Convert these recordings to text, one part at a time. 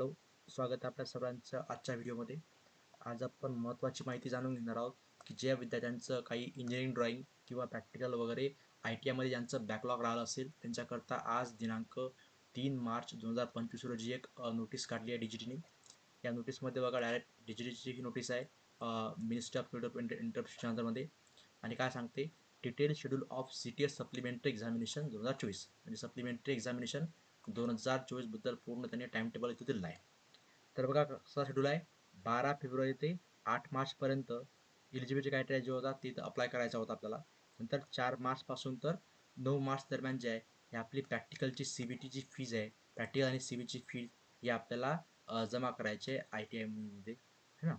Hello स्वागत आहे आपल्या सर्वांचं आजच्या व्हिडिओमध्ये. आज आपण महत्त्वाची माहिती जाणून घेणार आहोत की ज्या विद्यार्थ्यांचं काही इंजिनिअरिंग ड्रॉईंग किंवा प्रॅक्टिकल वगैरे आय टी आयमध्ये ज्यांचं बॅकलॉग राहिलं असेल त्यांच्याकरता आज दिनांक तीन मार्च दोन हजार पंचवीस रोजी एक नोटीस काढली आहे डिजिटीने या नोटीसमध्ये बघा डायरेक्ट डिजिटीची ही नोटीस आहे मिनिस्ट्री ऑफ डेव्हलपमेंट इंटर इंटरप्रिशनमध्ये आणि काय सांगते detail schedule of C T S supplementary examination दोन हजार चोवीस. म्हणजे सप्लिमेंटरी एक्झामिनेशन दोन हजार चोवीसबद्दल पूर्ण त्यांनी टाइम टेबल इथे दिलेला आहे. तर बघा कसा शेड्यूल आहे. बारा फेब्रुवारी ते आठ मार्चपर्यंत इलिजिबिलिटी क्रायटेरिया जो होता तिथं अप्लाय करायचा होता आपल्याला. नंतर चार मार्चपासून तर नऊ मार्च दरम्यान जे आहे हे आपली प्रॅक्टिकलची सी बी टीची फीज आहे. प्रॅक्टिकल आणि सी बीची फीज ही आपल्याला जमा करायची आहे आय टी आयमध्ये है ना?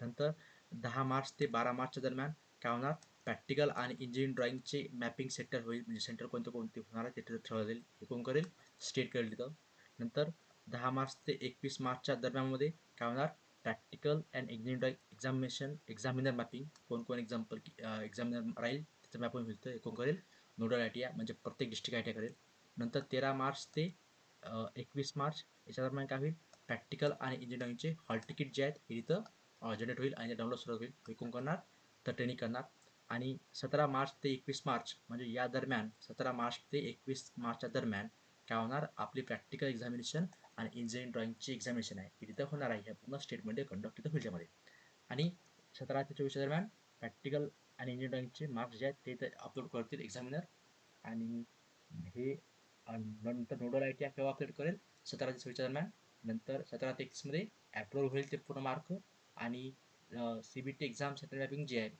नंतर दहा मार्च ते बारा मार्चच्या दरम्यान काय होणार? प्रॅक्टिकल आणि इंजिनिअरिंग ड्रॉइंगचे मॅपिंग सेंटर होईल. म्हणजे सेंटर कोणते कोणते होणार आहे ते तिथं ठेवलं हे कोण करेल स्टेट करेल तिथं. नंतर दहा मार्च ते एकवीस मार्चच्या दरम्यानमध्ये काय होणार? Practical and engineering drawing examination examiner mapping. कोण कोण एक्झाम्पल एक्झामिनर राहील त्याचं मॅपिंग होईल तर कोण करेल नोडल आय टी आय म्हणजे प्रत्येक डिस्ट्रिक्ट आय टी आय करेल. नंतर तेरा मार्च ते एकवीस मार्च याच्या दरम्यान काय होईल? प्रॅक्टिकल आणि इंजिनिअरिंगचे हॉल तिकीट जे आहेत हे तिथं जनरेट होईल आणि डाउनलोड सुरू होईल. हे कोण करणार तर ट्रेनिंग करणार. आणि सतरा मार्च ते एकवीस मार्च म्हणजे या दरम्यान सतरा मार्च ते एकवीस मार्चच्या दरम्यान काय होणार? आपली प्रॅक्टिकल एक्झामिनेशन आणि इंजिनिअरिंग ड्रॉइंगची एक्झामिनेशन आहे. तिथं होणार आहे. ह्या पूर्ण स्टेटमध्ये कंडक्ट तिथं होईल आणि सतरा ते चोवीसच्या दरम्यान प्रॅक्टिकल आणि इंजिनिअरिंग ड्रॉइंगचे मार्क्स जे आहेत ते इथं अपलोड करतील एक्झामिनर आणि हे नंतर नोडल आय टी आय केव्हा अपलोड करेल सतरा ते चोवीसच्या दरम्यान. नंतर सतरा ते एकवीसमध्ये ॲप्रोव्ह होईल ते पूर्ण मार्क आणि C B T exam centre mapping जे आहे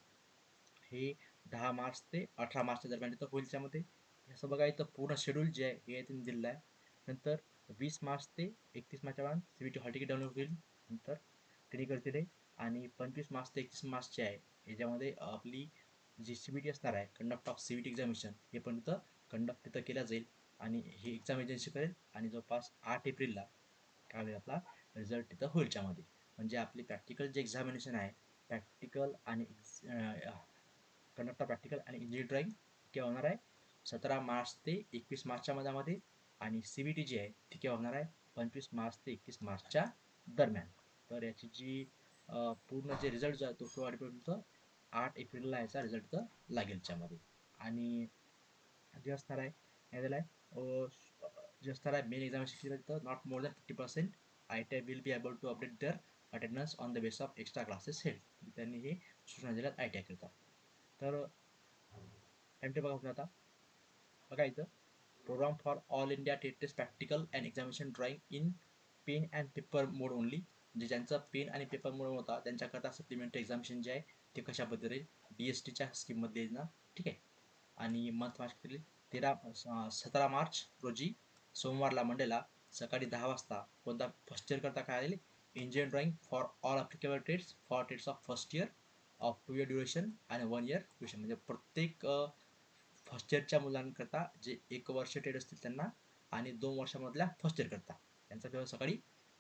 हे दहा मार्च ते अठरा मार्चच्या दरम्यान येतं होईल त्यामध्ये. असं बघा इथं पूर्ण शेड्यूल जे आहे हे त्यांनी दिलेलं आहे. नंतर वीस मार्च ते एकतीस मार्चच्या C B T hall ticket download होईल. नंतर ट्रेनिंग करतील आणि पंचवीस मार्च ते एकतीस मार्चचे आहे याच्यामध्ये आपली जी सी बी टी असणार आहे conduct of C B T examination हे पण इथं कंडक्ट तिथं केलं जाईल. आणि ही एक्झाम एजन्सी करेल. आणि जवळपास आठ एप्रिलला काय होईल आपला रिझल्ट तिथं होईल त्यामध्ये. म्हणजे आपली प्रॅक्टिकल जे एक्झामिनेशन आहे प्रॅक्टिकल आणि कंडक्टर प्रॅक्टिकल आणि इंजिनिअर ड्रॉइंग केव्हा होणार आहे. सतरा मार्च ते एकवीस मार्चच्या मधामध्ये आणि सी बी टी जी आहे ती केव्हा होणार आहे पंचवीस मार्च ते एकवीस मार्चच्या दरम्यान. तर याची जी पूर्ण जे रिझल्ट जो आहे तो आठ एप्रिलला याचा रिझल्ट तर लागेल त्यामध्ये आणि जे असणार आहे काय झालं आहे जे असणार आहे मेन एक्झामिनेशन तर not more than fifty percent I T I will be able to update their attendance on the base of extra classes held त्यांनी हे सूचना दिल्यात आय टी आय करता. तर टाइम टेबल बघा आता. बघा इथं. Programme for all India TET test practical and examination drawing in pen and paper mode only म्हणजे ज्यांचा पेन आणि पेपर मोड होता त्यांच्याकरता सप्लिमेंटरी एक्झामिनेशन जे आहे ते कशाबद्दल राहील डी एस टीच्या स्कीममध्ये येईल ना. ठीक आहे? आणि मंथ मार्च केली तेरा सतरा मार्च रोजी सोमवारला मंडेला सकाळी दहा वाजता कोणता फर्स्ट इयर करता काय आले engineer drawing for all applicable trades for trades of first year of two year duration आणि वन इयर ड्युरेशन म्हणजे प्रत्येक फर्स्ट इयरच्या मुलांकरता जे एक वर्ष टेड असतील त्यांना आणि दोन वर्षामधल्या फर्स्ट इयर करता. त्यांचा पेपर सकाळी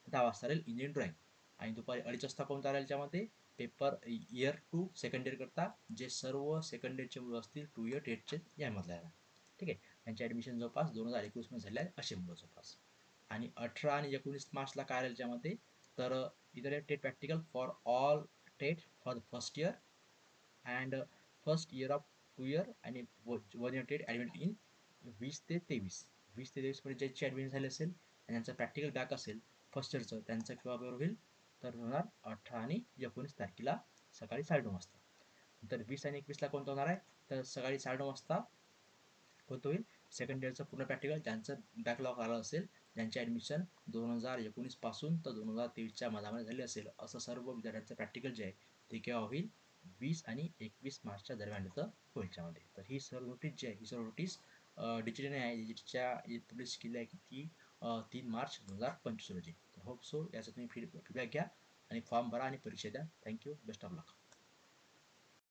दहा वाजता राहील इंजिन ड्रॉइंग. आणि दुपारी अडीच वाजता कोणता राहील त्यामध्ये paper year two second year करता जे सर्व सेकंड इयरचे मुलं असतील टू इयर ट्रेडचे यामधल्या ठीक आहे? त्यांचे ॲडमिशन जवळपास दोन हजार एकवीसमध्ये झाले आहेत असे मुलं जवळपास. आणि अठरा आणि एकोणीस मार्चला काय राहील त्यामध्ये तर इतर TET practical for all TET for the first year and first year of two year आणि one year TET admit in वीस ते तेवीस वीस ते तेवीसमध्ये ज्याची ॲडमिशन झाली असेल आणि त्यांचं प्रॅक्टिकल बॅक असेल फर्स्ट इयरचं त्यांचं केव्हा बरोबर होईल तर होणार अठरा आणि एकोणीस तारखेला सकाळी साडेनऊ वाजता तर वीस आणि एकवीसला कोणतं होणार आहे तर सकाळी साडेनऊ वाजता कोणतं होईल सेकंड इयरचं पूर्ण प्रॅक्टिकल ज्यांचं बॅकलॉग आलं असेल ज्यांचे ॲडमिशन दोन हजार एकोणीसपासून तर दोन हजार तेवीसच्या मधामध्ये झाले असेल. असं सर्व विद्यार्थ्यांचं प्रॅक्टिकल जे आहे ते केव्हा होईल? वीस आणि एकवीस मार्चच्या दरम्यान इथं होईल तर ही सर्व नोटीस जी आहे ही सर्व नोटीस डिजिटल आहे डिजिटच्या पब्लिश केली आहे की ती तीन मार्च दोन हजार पंचवीस रोजी. होप सो याचा तुम्ही फीड फीडबॅक घ्या आणि फॉर्म भरा आणि परीक्षा द्या. Thank you best of luck